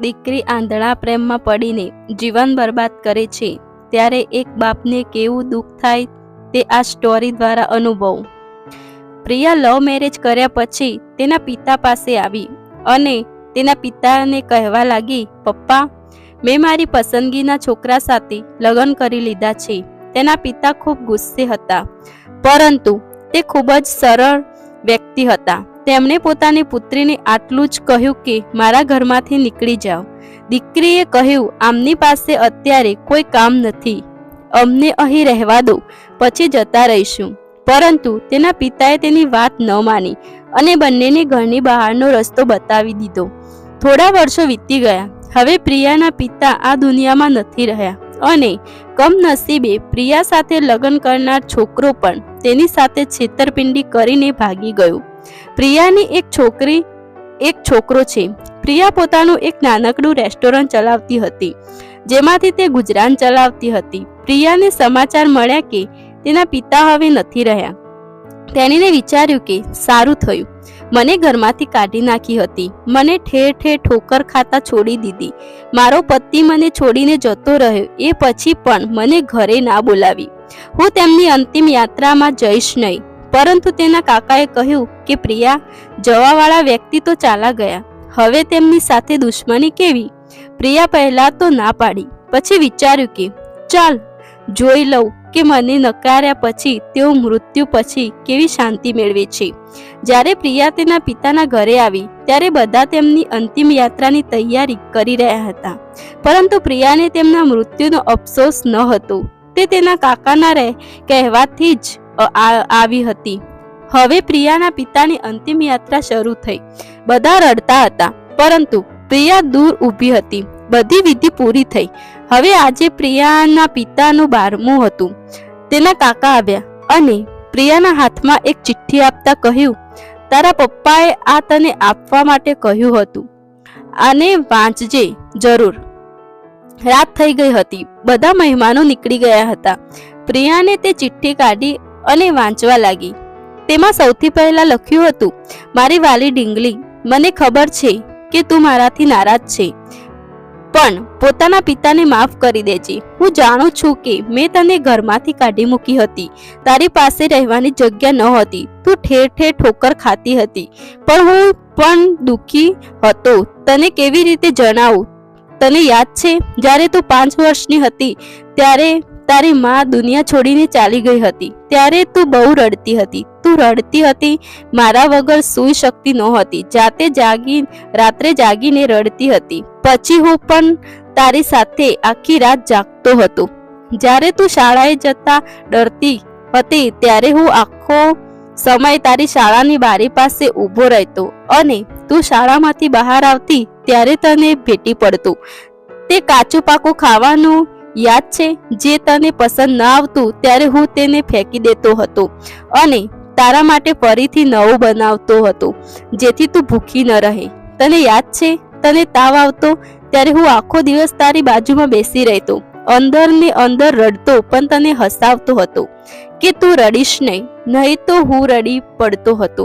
દીકરી આંધળા પ્રેમમાં પડીને જીવન બરબાદ કરે છે, ત્યારે એક બાપને કેવું દુઃખ થાય તે આ સ્ટોરી દ્વારા અનુભવ. પ્રિયા લવ મેરેજ કર્યા પછી તેના પિતા પાસે આવી અને તેના પિતાને કહેવા લાગી, પપ્પા, મેં મારી પસંદગીના છોકરા સાથે લગ્ન કરી લીધા છે. તેના પિતા ખૂબ ગુસ્સે હતા. પરંતુ તે ખૂબ જ સરળ વ્યક્તિ હતા. તેમણે પોતાની પુત્રીને આટલું જ કહ્યું કે, મારા ઘરમાંથી નીકળી જાઓ. દીકરીએ કહ્યું, આમની પાસે અત્યારે કોઈ કામ નથી. અમને અહીં રહેવા દો, પછી જતા રહીશું. પરંતુ તેના પિતાએ તેની વાત ન માની અને બંનેને ઘરની બહારનો રસ્તો બતાવી દીધો. થોડા વર્ષો વીતી ગયા. હવે પ્રિયાના પિતા આ દુનિયામાં નથી રહ્યા. અને કમનસીબે પ્રિયા સાથે લગ્ન કરનાર છોકરો પણ તેની સાથે છેતરપિંડી કરીને ભાગી ગયો. પ્રિયાની એક છોકરી, એક છોકરો છે. પ્રિયા પોતાનું એક નાનકડું રેસ્ટોરન્ટ ચલાવતી હતી, જેમાંથી તે ગુજરાન ચલાવતી હતી. પ્રિયાને સમાચાર મળ્યા કે તેના પિતા હવે નથી રહ્યા. તેણીને વિચાર્યું કે સારું થયું. મને ઘરમાંથી કાઢી નાખી હતી. મને ઠેર ઠેર ઠોકર ખાતા છોડી દીધી. મારો પતિ મને છોડીને જતો રહ્યો. એ પછી પણ મને ઘરે ના બોલાવી. હું તેમની અંતિમ યાત્રામાં જઈશ નહીં. પરંતુ તેના કાકાએ કહ્યું કે, પ્રિયા, જવાવાળા વ્યક્તિ તો ચાલા ગયા. હવે તેમની સાથે દુશ્મની કેવી? પ્રિયા પહેલા તો ના પાડી. પછી વિચાર્યું કે, ચાલ, જોઈ લઉં કે મને નકાર્યા પછી તેઓ મૃત્યુ પછી કેવી શાંતિ મેળવે છે. જ્યારે પ્રિયા તેના પિતાના ઘરે આવી, ત્યારે બધા તેમની અંતિમ યાત્રાની તૈયારી કરી રહ્યા હતા. પરંતુ પ્રિયાને તેમના મૃત્યુનો અફસોસ ન હતો. તે તેના કાકાના રહે કહેવાથી જ આવી હતી. હવે પ્રિયાના પિતાની અંતિમ યાત્રા શરૂ થઈ. બધા રડતા હતા, પરંતુ પ્રિયા દૂર ઊભી હતી. બધી વિધિ પૂરી થઈ. હવે આજે પ્રિયાના પિતાનું બારમું હતું. તેના કાકા આવ્યા અને પ્રિયાના હાથમાં એક ચિઠ્ઠી આપતા કહ્યું, તારા પપ્પાએ આ તને આપવા માટે કહ્યું હતું. આને વાંચજે, જરૂર. રાત થઈ ગઈ હતી. બધા મહેમાનો નીકળી ગયા હતા. પ્રિયાને તે ચિઠ્ઠી કાઢી અને વાંચવા લાગી. તેમાં સૌથી પહેલા લખ્યું હતું, મારી વાલી ડીંગલી, મને ખબર છે કે તું મારાથી નારાજ છે, પણ પોતાના પિતાને માફ કરી દેજે. હું જાણું છું કે મેં તને ઘરમાંથી કાઢી મૂકી હતી. તારી પાસે રહેવાની જગ્યા ન હતી. તું ઠેર ઠેર ઠોકર ખાતી હતી. પણ હું પણ દુઃખી હતો. તને કેવી રીતે જણાવું? તને યાદ છે? જ્યારે તું પાંચ વર્ષની હતી, ત્યારે તારી માં દુનિયા છોડીને ચાલી ગઈ હતી. ત્યારે તું બહુ રડતી હતી. તું રડતી હતી, મારા વગર સૂઈ શકતી નહોતી. જાતે જાગી, રાત્રે જાગીને રડતી હતી. પછી હું પણ તારી સાથે આખી રાત જાગતો હતો. જ્યારે તું શાળાએ જતા ડરતી હતી, ત્યારે હું આખો સમય તારી શાળાની બારી પાસે ઊભો રહેતો અને તું શાળામાંથી બહાર આવતી ત્યારે તને ભેટી પડતું. તે કાચું પાકું ખાવાનું યાદ છે, જે તને પસંદ ન આવતું ત્યારે હું તેને ફેંકી દેતો હતો અને તારા માટે ફરીથી નવું બનાવતો હતો, જેથી તું ભૂખી ન રહે. તને યાદ છે, તને તાવ આવતો ત્યારે હું આખો દિવસ તારી બાજુમાં બેસી રહેતો, અંદર ને અંદર રડતો, પણ તને હસાવતો હતો કે તું રડીશ નહીં નહીં તો હું રડી પડતો હતો.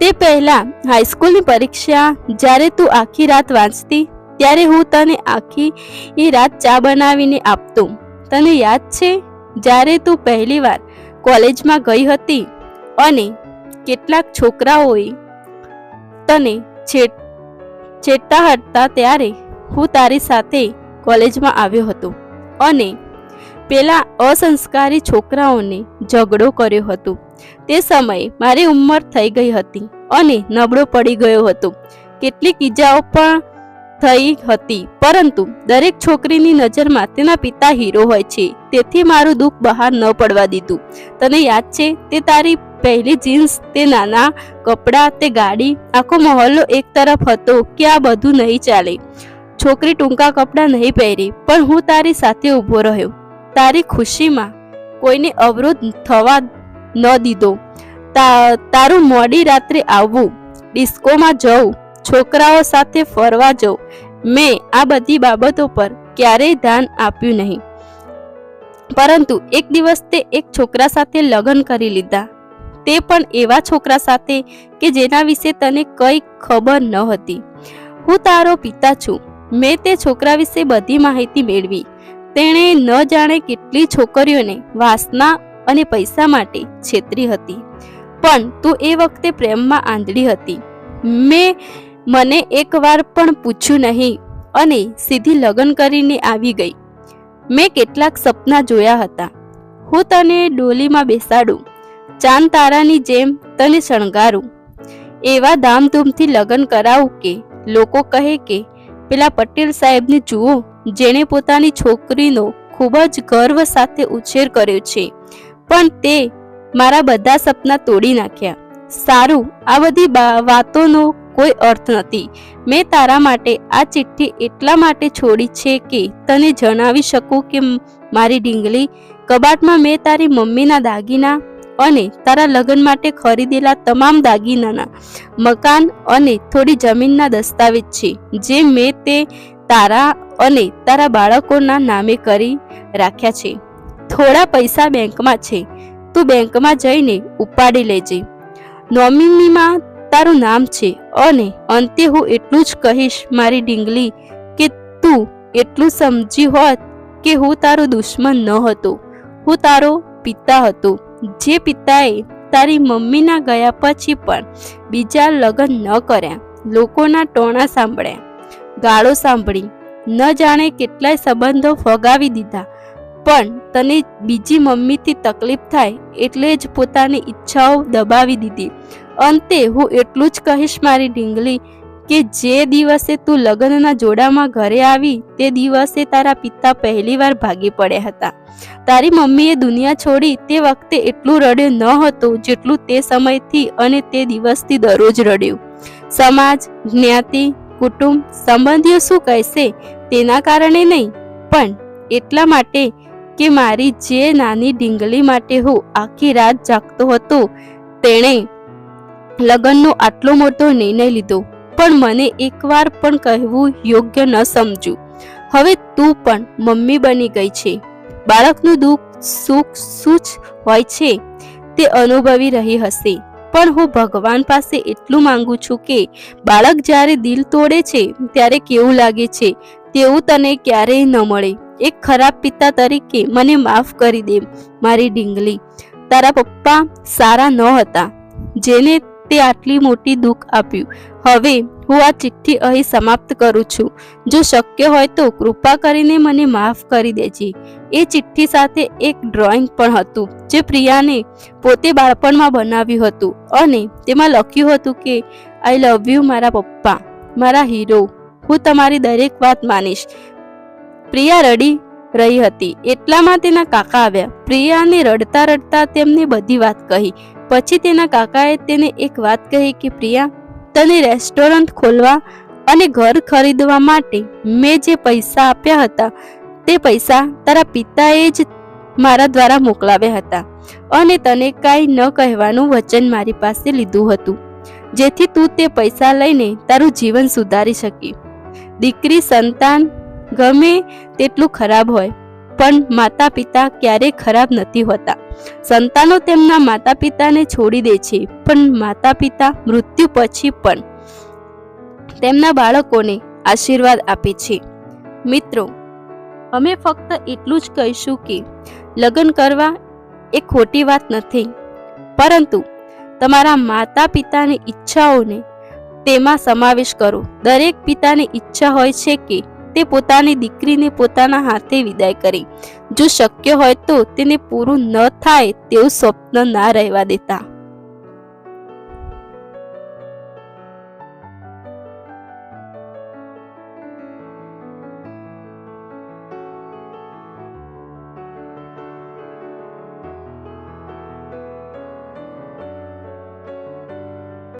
તે પહેલા હાઈસ્કૂલની પરીક્ષા જ્યારે તું આખી રાત વાંચતી, ત્યારે હું તને આખી એ રાત ચા બનાવીને આપતો. તને યાદ છે? જ્યારે તું પહેલી વાર કોલેજમાં ગઈ હતી અને કેટલાક છોકરાઓએ તને છેટતા હતા ત્યારે હું તારી સાથે કોલેજમાં આવ્યો હતો અને પેલા અસંસ્કારી છોકરાઓને ઝઘડો કર્યો હતો. તે સમયે મારી ઉંમર થઈ ગઈ હતી અને નબળો પડી ગયો હતો. કેટલીક ઈજાઓ પણ થઈ હતી, પરંતુ દરેક છોકરીની નજરમાં તેના પિતા હીરો હોય છે. તેથી મારું દુઃખ બહાર ન પડવા દીધું. તને યાદ છે? તે તારી પહેલી જીન્સ, તે નાના કપડાં, તે ગાડી, આખો મહોલ્લો એક તરફ હતો કે આ બધું નહીં ચાલે. છોકરી ટૂંકા કપડાં નહીં પહેરી, પણ હું તારી સાથે ઊભો રહ્યો. તારી ખુશીમાં કોઈને અવરોધ થવા ન દીધો. તારું મોડી રાત્રે આવવું ડિસ્કોમાં જવું છોકરાઓ સાથે ફરવા જવું મેં આ બધી બાબતો પર ક્યારેય ધ્યાન આપ્યું નહીં. પરંતુ એક દિવસ તે એક છોકરા સાથે લગ્ન કરી લીધા. તે પણ એવા છોકરા સાથે કે જેના વિશે તને કઈ ખબર ન હતી. હું તારો પિતા છું. મેં તે છોકરા વિશે બધી માહિતી મેળવી. તેણે ન જાણે કેટલી છોકરીઓને વાસના અને પૈસા માટે છેતરી હતી. પણ તું એ વખતે પ્રેમમાં આંધળી હતી. મેં મને એકવાર પણ પૂછ્યું નહીં અને સીધી લગ્ન કરીને આવી ગઈ. મેં કેટલાક સપના જોયા હતા. હું તને ડોલીમાં બેસાડું. ચાંદ તારાની જેમ તને શણગારું. એવા ધામધૂમથી લગ્ન કરાવું કે લોકો કહે કે, પેલા પટેલ સાહેબને જુઓ જેણે પોતાની છોકરીનો ખૂબ જ ગર્વ સાથે ઉછેર કર્યો છે. પણ તે મારા બધા સપના તોડી નાખ્યા. સારું, આ બધી વાતોનો કોઈ અર્થ નથી. મેં તારા માટે આ ચિઠ્ઠી એટલા માટે છોડી છે કે તને જણાવી શકું કે મારી ઢીંગલી કબાટમાં મેં તારી મમ્મીના દાગીના અને તારા લગ્ન માટે ખરીદેલા તમામ દાગીનાના મકાન અને થોડી જમીનના દસ્તાવેજ છે. જે મેં તે તારા અને તારા બાળકોના નામે કરી રાખ્યા છે. થોડા પૈસા બેંકમાં છે. તું બેંકમાં જઈને ઉપાડી લેજે. નોમિનીમાં તારું નામ છે અને અંતે હું એટલું જ કહીશ મારી ડીંગલી કે તું એટલું સમજી હોત કે હું તારો દુશ્મન ન હતો. હું તારો પિતા હતો. જે પિતાએ તારી મમ્મીના ગયા પછી પણ બીજા લગ્ન ન કર્યા. લોકોના ટોણા સાંભળ્યા. ગાળો સાંભળી. ન જાણે કેટલાય સંબંધો ફગાવી દીધા. પણ તને બીજી મમ્મીથી તકલીફ થાય એટલે જ પોતાની ઈચ્છાઓ દબાવી દીધી. અંતે હું એટલું જ કહીશ મારી ઢીંગલી કે જે દિવસે તું લગ્નના જોડામાં ઘરે આવી તે દિવસે તારા પિતા પહેલીવાર ભાગી પડ્યા હતા. તારી મમ્મીએ દુનિયા છોડી તે વખતે એટલું રડ્યો ન હતો જેટલું તે સમયથી અને તે દિવસથી દરરોજ રડ્યું. સમાજ, જ્ઞાતિ કુટુંબ સંબંધીઓ શું કહેશે તેના કારણે નહીં. પણ એટલા માટે કે મારી જે નાની ઢીંગલી માટે હું આખી રાત જાગતો હતો, તેણે લગ્નનો આટલો મોટો નિર્ણય લીધો. પણ મને એકવાર પણ કહેવું યોગ્ય ન સમજ્યું. હવે તું પણ મમ્મી બની ગઈ છે. બાળકનું દુઃખ, સુખ જ હોય છે તે અનુભવી રહી હશે. પણ હું ભગવાન પાસે એટલું માંગુ છું કે બાળક જ્યારે દિલ તોડે છે, ત્યારે કેવું લાગે છે, તેવું તને ક્યારેય ન મળે. એક ખરાબ પિતા તરીકે મને માફ કરી દે, મારી ડીંગલી તારા પપ્પા સારા ન હતા. જેને તે આટલી મોટી દુઃખ આપ્યું. હવે હું આ ચિઠ્ઠી અહીં સમાપ્ત કરું છું. જો શક્ય હોય તો કૃપા કરીને મને માફ કરી દેજે. એ ચિઠ્ઠી સાથે એક ડ્રોઈંગ પણ હતું, જે પ્રિયાને પોતે બાળપણમાં બનાવ્યું હતું અને તેમાં લખ્યું હતું કે આઈ લવ યુ મારા પપ્પા, મારા હીરો હું તમારી દરેક વાત માનીશ. પ્રિયા રડી રહી હતી. એટલામાં તેના કાકા આવ્યા. પ્રિયાને રડતા રડતા તેમને બધી વાત કહી. પછી તેના કાકાએ તેને એક વાત કહી કે, પ્રિયા, તને રેસ્ટોરન્ટ ખોલવા અને ઘર ખરીદવા માટે મેં જે પૈસા આપ્યા હતા, તે પૈસા તારા પિતાએ જ મારા દ્વારા મોકલાવ્યા હતા અને તને કાંઈ ન કહેવાનું વચન મારી પાસે લીધું હતું, જેથી તું તે પૈસા લઈને તારું જીવન સુધારી શકી. દીકરી સંતાન ગમે તેટલું ખરાબ હોય, પણ માતા પિતા ક્યારેય ખરાબ નથી હોતા. સંતાનો તેમના માતા પિતાને છોડી દે છે, પણ માતા પિતા મૃત્યુ પછી પણ તેમના બાળકોને આશીર્વાદ આપે છે. મિત્રો, અમે ફક્ત એટલું જ કહીશું કે લગ્ન કરવા એ ખોટી વાત નથી, પરંતુ તમારા માતા પિતાની ઈચ્છાઓને તેમાં સમાવેશ કરો. દરેક પિતાની ઈચ્છા હોય છે કે તે પોતાની દીકરીને પોતાના હાથે વિદાય કરી. જો શક્ય હોય તો તેને પૂરું ન થાય તેવું સ્વપ્ન ના રહેવા દેતા.